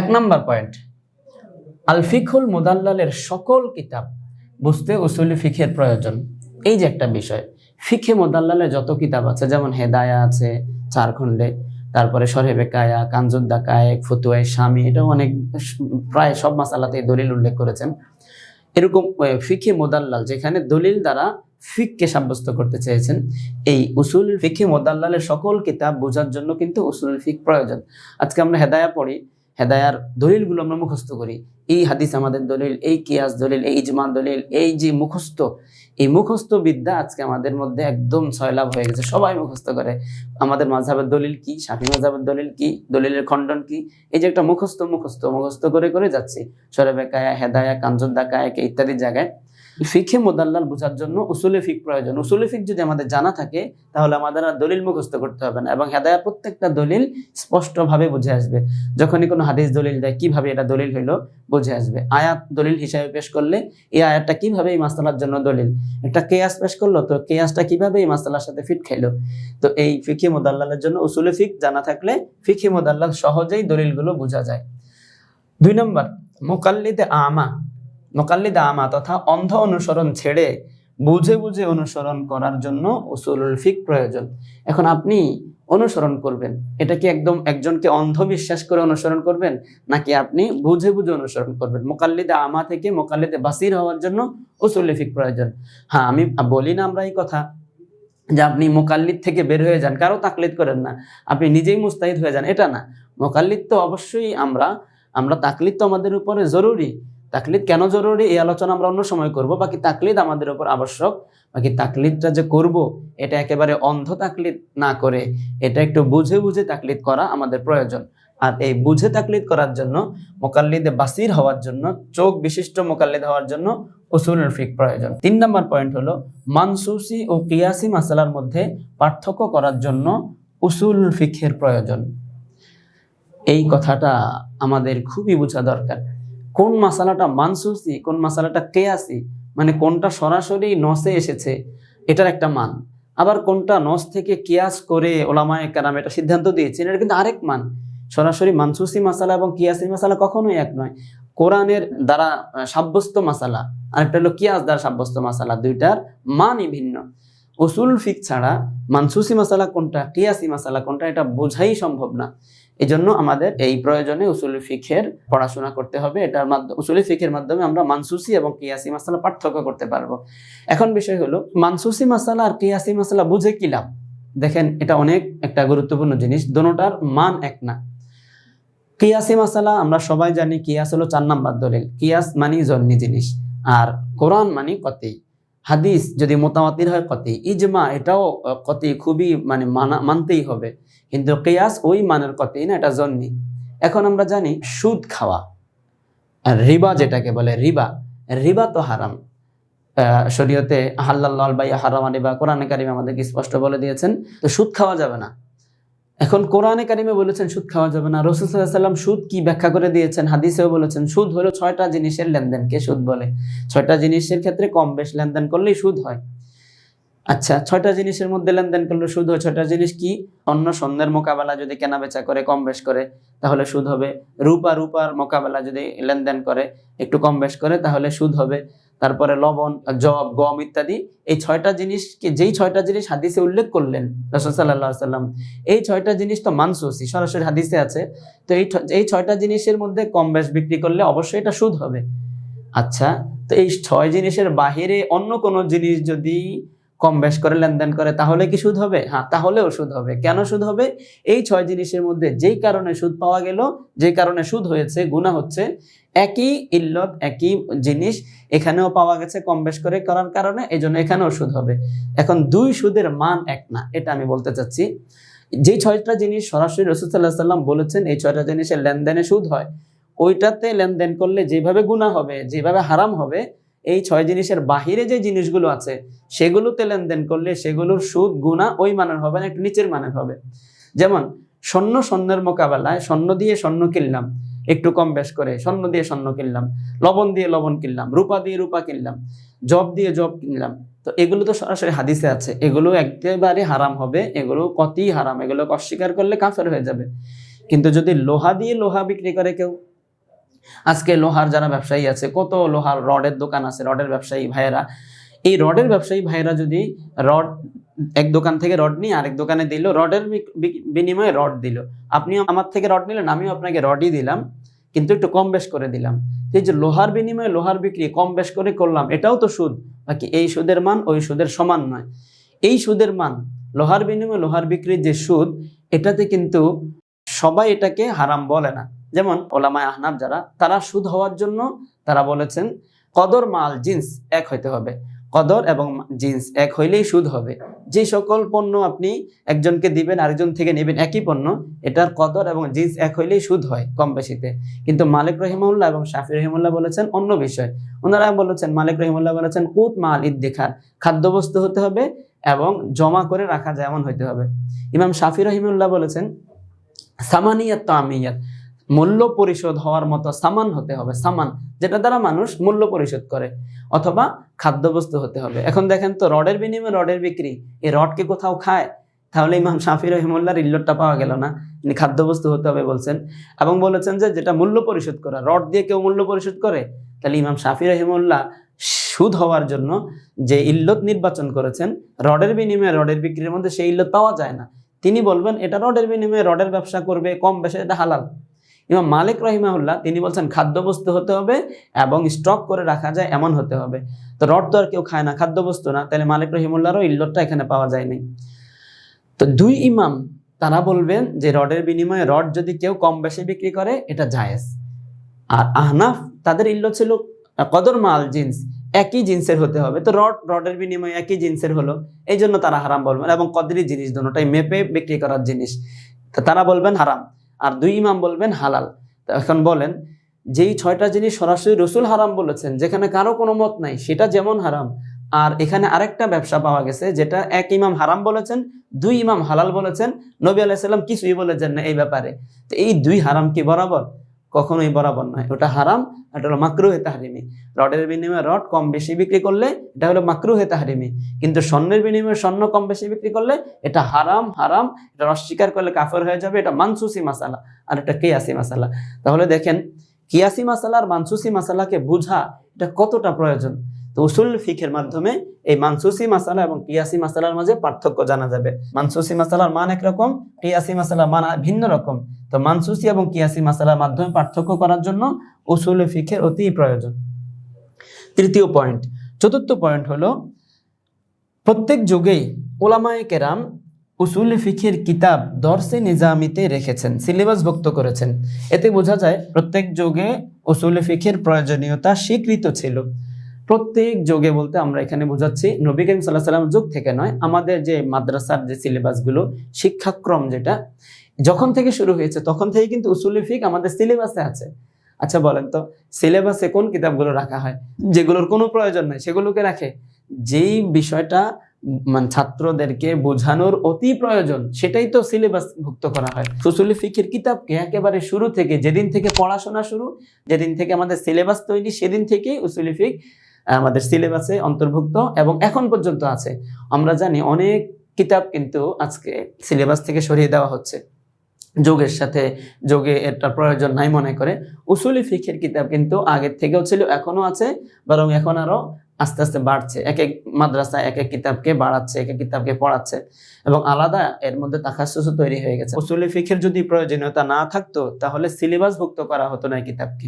এক নম্বর পয়েন্ট আল ফিকুল মুদাল্লালের সকল কিতাব বুঝতে উসুলি ফিখের প্রয়োজন। এই যে একটা বিষয় ফিখে মোদাল্লালের যত কিতাব আছে, যেমন হেদায়া আছে চার খণ্ডে তারপরে সরেবে কায়া কাঞ্জুদ্দা কায়েক ফতুয়াই স্বামী এটাও অনেক, প্রায় সব মাসালাতে দলিল উল্লেখ করেছেন। এরকম ফিখে মোদাল্লাল যেখানে দলিল দ্বারা ফিককে সাব্যস্ত করতে চেয়েছেন, এই উসুল ফিখে মোদাল্লালের সকল কিতাব বোঝার জন্য কিন্তু উসুল ফিক প্রয়োজন। আজকে আমরা হেদায়া পড়ি হেদায়ার দলিলগুলো আমরা মুখস্থ করি। এই হাদিস আমাদের দলিল, এই কিয়াস দলিল, এই ইজমা দলিল, এই যে মুখস্থ, এই মুখস্থ বিদ্যা আজকে আমাদের মধ্যে একদম ছয়লাভ হয়ে গেছে। সবাই মুখস্থ করে। আমাদের মাঝহাবের দলিল কি? শাফি মাঝহাবের দলিল কি? দলিলের খণ্ডন কি? এই যে একটা মুখস্থ মুখস্থ মুখস্থ করে করে যাচ্ছি। সরেবে কায়া হেদায়া কাঞ্জুদ্দা কায়াকে, ইত্যাদি জায়গায়। ফিখে মোদাল্লাল বোঝার জন্য উসুলে ফিক প্রয়োজন। উসুলে ফিক যদি আমাদের জানা থাকে, তাহলে আমাদের আর দলিল মুখস্থ করতে হবে না এবং হেদায়ার প্রত্যেকটা দলিল স্পষ্টভাবে বুঝে আসবে। যখনই কোনো হাদিস দলিল দেয়, কীভাবে এটা দলিল হইল বুঝে আসবে। আয়াত দলিল হিসাবে পেশ করলে এই আয়াতটা কীভাবে এই মাসালার জন্য দলিল? একটা কেয়াস পেশ করল, তো কেয়াসটা কীভাবে এই মাসালার সাথে ফিট খাইলো? তো এই ফিখে মোদাল্লালের জন্য উসুলে ফিক জানা থাকলে ফিখে মোদাল্লাল সহজেই দলিলগুলো বোঝা যায়। দুই নম্বর, মোকাল্লিদে আমা। মোকাল্লিদে আমা তথা অন্ধ অনুসরণ ছেড়ে বুঝে বুঝে অনুসরণ করার জন্য উসুলুল ফিক প্রয়োজন। এখন আপনি অনুসরণ করবেন। এটা কি একদম একজনকে অন্ধবিশ্বাস করে অনুসরণ করবেন? নাকি আপনি বুঝে বুঝে অনুসরণ করবেন? মোকাল্লিদে আমা থেকে মোকাল্লিদে বাসির হওয়ার জন্য উসুল ফিক প্রয়োজন। হ্যাঁ আমি বলি না আমরা এই কথা যে আপনি মোকাল্লিদ থেকে বের হয়ে যান, কারও তাকলিদ করেন না। আপনি নিজেই মুস্তাহিদ হয়ে যান, এটা না। মোকাল্লিদ তো অবশ্যই আমরা আমরা তাকলিদ তো আমাদের উপরে জরুরি। তাকলিদ কেন জরুরি? এই আলোচনা আমরা অন্য সময় করব। বাকি তাকলিদ আমাদের উপর আবশ্যক। বাকি তাকলিদটা যে করব, এটা একেবারে অন্ধ তাকলিদ না করে এটা একটু বুঝে বুঝে তাকলিদ করা আমাদের প্রয়োজন। আর এই বুঝে তাকলিদ করার জন্য, মোকাল্লিদে বাসির হওয়ার জন্য, চোখ বিশিষ্ট মোকাল্লিদ হওয়ার জন্য উসুলুল ফিক প্রয়োজন। তিন নম্বর পয়েন্ট হলো, মানসুসি ও কিয়াসি মাসালার মধ্যে পার্থক্য করার জন্য উসুল ফিকের প্রয়োজন। এই কথাটা আমাদের খুবই বোঝা দরকার। কোন মাসালাটা মানসুসি, কোন মাসালাটা কেয়াসি মানে কোনটা সরাসরি নসে এসেছে, এটার একটা মান। আবার কোনটা নস থেকে কিয়াস করে ওলামায় কারাম এটা সিদ্ধান্ত দিয়েছেন এটা কিন্তু আরেক মান। সরাসরি মানসুসি মাসালা এবং কিয়াসি মাসালা কখনোই এক নয়। কোরআনের দ্বারা সাব্যস্ত মাসালা আরেকটা হলো কিয়াস দ্বারা সাব্যস্ত মাসালা দুইটার মানই ভিন্ন। উসুল ফিক ছাড়া মানসুসি মাসালা কোনটা, কিয়াসি মাসালা কোনটা, এটা বোঝাই সম্ভব না। এই জন্য আমাদের এই প্রয়োজনে উসুল ফিখের পড়াশোনা করতে হবে। এটার মাধ্যমে, উসুল ফিখের মাধ্যমে আমরা মানসুসি এবং কিয়াসি মাসালা পার্থক্য করতে পারব। এখন বিষয় হলো, মানসুসি মাসালা আর কিয়াসি মাসালা বুঝে কি লাভ? দেখেন, এটা অনেক একটা গুরুত্বপূর্ণ জিনিস দোনোটার মান এক না। কিয়াসি মাসালা, আমরা সবাই জানি কিয়াস হলো চার নাম্বার দলিল। কিয়াস মানি জন্মি জিনিস, আর কোরআন মানি কতেই। হাদিস যদি মোতামাতির হয় কতি, ইজমা এটাও কতি খুবই মানে মানা মানতেই হবে। কিন্তু কেয়াস ওই মানের কতেই না, এটা জন্মি এখন আমরা জানি সুদ খাওয়া রিবা যেটাকে বলে রিবা রিবা তো হারাম। শরীয়তে হাল্লাল বাই হারাম রিবা কোরআনে কারিমে আমাদেরকে স্পষ্ট বলে দিয়েছেন, তো সুদ খাওয়া যাবে না। এখন কোরআনে কারিমে বলেছেন, সুদ খাওয়া যাবে না। রসুল সাল্লাম সুদ কি ব্যাখ্যা করে দিয়েছেন? হাদিসেও বলেছেন, সুদ হলো ছয়টা জিনিসের লেনদেনকে সুদ বলে। ছয়টা জিনিসের ক্ষেত্রে কম বেশ লেনদেন করলেই সুদ হয়। আচ্ছা ছয়টা জিনিসের মধ্যে লেনদেন করলে সুদ হয়, ছয়টা জিনিস কি? অন্য স্বর্ণের মোকাবেলা যদি কেনা বেচা করে, কম বেশ করে, তাহলে সুদ হবে। রূপা, রূপার মোকাবেলা যদি লেনদেন করে, একটু কম বেশ করে, তাহলে সুদ হবে। তারপরে লবণ, জব, গম ইত্যাদি। এই ছয়টা জিনিসকে, যেই ছয়টা জিনিস হাদিসে উল্লেখ করলেন রসুল সাল্লাহ সাল্লাম এই ছয়টা জিনিস তো মানসুসি, সরাসরি হাদিসে আছে। তো এই এই ছয়টা জিনিসের মধ্যে কম বেশ বিক্রি করলে অবশ্যই এটা সুদ হবে। আচ্ছা তো এই ছয় জিনিসের বাহিরে অন্য কোনো জিনিস যদি কম বেশ করে লেনদেন করে, তাহলে কি সুদ হবে? হ্যাঁ তাহলেও সুদ হবে। কেন সুদ হবে? এই ছয় জিনিসের মধ্যে যেই কারণে সুদ পাওয়া গেল, যেই কারণে সুদ হয়েছে গুণা হচ্ছে, একই ইল্লত, একই জিনিস এখানেও পাওয়া গেছে কম বেশ করে করার কারণে এই জন্য এখানেও সুদ হবে। এখন দুই সুদের মান এক না, এটা আমি বলতে চাচ্ছি। যে ছয়টা জিনিস সরাসরি রসুল্লাহ সাল্লাম বলেছেন, এই ছয়টা জিনিসের লেনদেনে সুদ হয়। ওইটাতে লেনদেন করলে যেভাবে গুণা হবে, যেভাবে হারাম হবে এই ছয় জিনিসের বাহিরে যে জিনিসগুলো আছে, সেগুলোতে লেনদেন করলে সেগুলোর সুদ, গুণা ওই মানের হবে না, একটু নিচের মানের হবে। যেমন, স্বর্ণ স্বর্ণের মোকাবেলায় স্বর্ণ দিয়ে স্বর্ণ কিনলাম, একটু কম বেশ করে, স্বর্ণ দিয়ে স্বর্ণ কিনলাম, লবণ দিয়ে লবণ কিনলাম, রূপা দিয়ে রূপা কিনলাম, জব দিয়ে জব কিনলাম, তো এগুলো তো সরাসরি হাদিসে আছে, এগুলো একেবারে হারাম হবে, এগুলো কতই হারাম এগুলো অস্বীকার করলে কাফের হয়ে যাবে। কিন্তু যদি লোহা দিয়ে লোহা বিক্রি করে কেউ আজকে লোহার যারা ব্যবসায়ী আছে, কত লোহার রডের দোকান আছে, রডের ব্যবসায়ী ভাইয়েরা। এই রডের ব্যবসায়ী ভাইয়েরা যদি রড, এক দোকান থেকে রড নিয়ে আরেক দোকানে দিল, রডের বিনিময়ে রড দিল। আপনিও আমার থেকে রড নিলেন, আমিও আপনাকে রডই দিলাম, কিন্তু একটু কম বেশ করে দিলাম। এই যে লোহার বিনিময়ে লোহার বিক্রি কম বেশ করে করলাম, এটাও তো সুদ, বাকি এই সুদের মান ওই সুদের সমান নয়। এই সুদের মান, লোহার বিনিময়ে লোহার বিক্রির যে সুদ, এটাতে কিন্তু সবাই এটাকে হারাম বলে না। যেমন ওলামায় আহনাব যারা, তারা সুদ হওয়ার জন্য তারা বলেছেন, কদর মাল, জিন্স এক হইতে হবে। কদর এবং জিন্স এক হইলেই সুদ হবে। যে সকল পণ্য আপনি একজনকে দিবেন, আরেকজন থেকে নেবেন একই পণ্য, এটার কদর এবং জিন্স এক হইলেই সুদ হয় কম বেশিতে। কিন্তু মালিক রহিমউল্লাহ এবং শাফি রহিমুল্লাহ বলেছেন অন্য বিষয়। ওনারা বলেছেন, মালিক রহিমুল্লাহ বলেছেন, কুত মাল ইদ্দিখার, খাদ্যবস্তু হতে হবে এবং জমা করে রাখা যায় এমন হইতে হবে। ইমাম শাফি রহিমুল্লাহ বলেছেন, সামানিয়াত তামিয়াত মূল্য পরিশোধ হওয়ার মতো সামান হতে হবে, সামান, যেটা দ্বারা মানুষ মূল্য পরিশোধ করে, অথবা খাদ্যবস্তু হতে হবে। এখন দেখেন তো, রডের বিনিময়ে রডের বিক্রি, এই রডকে কোথাও খায়? তাহলে ইমাম শাফি রহিমুল্লাহর ইল্লতটা পাওয়া গেল না তিনি খাদ্যবস্তু হতে হবে বলছেন। এবং বলেছেন যে, যেটা মূল্য পরিশোধ করা, রড দিয়ে কেউ মূল্য পরিশোধ করে, তাহলে ইমাম শাফি রহিমুল্লাহ সুদ হওয়ার জন্য যে ইল্লত নির্বাচন করেছেন, রডের বিনিময়ে রডের বিক্রির মধ্যে সেই ইল্লত পাওয়া যায় না। তিনি বলবেন, এটা রডের বিনিময়ে রডের ব্যবসা করবে, কম বেশি, এটা হালাল। ইমাম মালিক রহিমাহুল্লাহ, তিনি বলছেন, খাদ্যবস্তু হতে হবে এবং স্টক করে রাখা যায় এমন হতে হবে। তো রড তো আর কেউ খায় না, খাদ্যবস্তু না। তাহলে মালিক রহিমুল্লাহরও ইল্লতটা এখানে পাওয়া যায়নি তো দুই ইমাম, তারা বলবেন যে, রডের বিনিময়ে রড যদি কেউ কম বেশি বিক্রি করে, এটা জায়েজ। আর আহনাফ, তাদের ইল্ল ছিল কদর মাল জিন্স, একই জিন্সের হতে হবে। তো রড, রডের বিনিময়ে একই জিন্সের হলো এই জন্য তারা হারাম বলবেন। এবং কদরি জিনিস দুটোটাই মেপে বিক্রি করার জিনিস। তারা বলবেন হারাম। আর দুই ইমাম বলবেন হালাল। এখন বলেন, যেই ছয়টা জিনিস সরাসরি রসুল হারাম বলেছেন, যেখানে কারও কোনো মত নাই, সেটা যেমন হারাম, আর এখানে আরেকটা ব্যবসা পাওয়া গেছে, যেটা এক ইমাম হারাম বলেছেন, দুই ইমাম হালাল বলেছেন, নবী আলাইসাল্লাম কিছুই বলেছেন না এই ব্যাপারে। তো এই দুই হারাম কি বরাবর? কখনোই বরাবর নয়। ওটা হারাম, এটা হলো মাকরু হেতা হারিমি রডের বিনিময়ে রড কম বেশি বিক্রি করলে এটা হলো মাকরু হেতা হারিমি কিন্তু স্বর্ণের বিনিময়ে স্বর্ণ কম বেশি বিক্রি করলে এটা হারাম হারাম, এটা অস্বীকার করলে কাফের হয়ে যাবে, এটা মানসুসি মাসালা আর এটা কেয়াসি মাসালা। তাহলে দেখেন, কিয়াসি মাসালা আর মানসুসি মাসালাকে বুঝা এটা কতটা প্রয়োজন? তো উসুল ফিখের মাধ্যমে এই মানসুসি মাসালা এবং কিয়াসি মাসালার মাঝে পার্থক্য জানা যাবে। মানসুসি মাসালার মান একরকম কিয়াসি মাসালার মান ভিন্ন রকম। তো মানসুসি এবং কিয়াসি মাসালার মাধ্যমে পার্থক্য করার জন্য উসুল ফিখের অতি প্রয়োজন। তৃতীয় পয়েন্ট চতুর্থ পয়েন্ট হলো, প্রত্যেক যুগেই ওলামায়ে কেরাম উসুল ফিখের কিতাব দর্শে নিজামিতে রেখেছেন সিলেবাসভুক্ত করেছেন। এতে বোঝা যায়, প্রত্যেক যুগে উসুল ফিখের প্রয়োজনীয়তা স্বীকৃত ছিল। প্রত্যেক যুগে বলতে আমরা এখানে বোঝাচ্ছি, নবী করিম সাল্লাহ সাল্লাম যুগ থেকে নয়, আমাদের যে মাদ্রাসার যে সিলেবাসগুলো শিক্ষাক্রম যেটা, যখন থেকে শুরু হয়েছে, তখন থেকে কিন্তু উসুল ফিক আমাদের সিলেবাসে আছে। আচ্ছা বলেন তো সিলেবাসে কোন কিতাবগুলো রাখা হয়? যেগুলোর কোনো প্রয়োজন নাই, সেগুলোকে রাখে। যেই বিষয়টা মানে ছাত্রদেরকে বোঝানোর অতি প্রয়োজন, সেটাই তো সিলেবাস ভুক্ত করা হয়। সুসুলি ফিকের কিতাবকে একেবারে শুরু থেকে, যেদিন থেকে পড়াশোনা শুরু, যেদিন থেকে আমাদের সিলেবাস তৈরি, সেদিন থেকেই উসুলি ফিক আমাদের সিলেবাসে অন্তর্ভুক্ত এবং এখন পর্যন্ত আছে। আমরা জানি অনেক কিতাব কিন্তু আজকে সিলেবাস থেকে সরিয়ে দেওয়া হচ্ছে। যোগের সাথে, যোগে এটা প্রয়োজন নাই মনে করে। উসুলি ফিখের কিতাব কিন্তু আগের থেকেও ছিল এখনও আছে, বরং এখন আরও আস্তে আস্তে বাড়ছে। এক এক মাদ্রাসা এক এক কিতাবকে বাড়াচ্ছে এক এক কিতাবকে পড়াচ্ছে এবং আলাদা এর মধ্যে তাকাসুসও তৈরি হয়ে গেছে। উসুলি ফিখের যদি প্রয়োজনীয়তা না থাকতো, তাহলে সিলেবাস ভুক্ত করা হতো না এই কিতাবকে।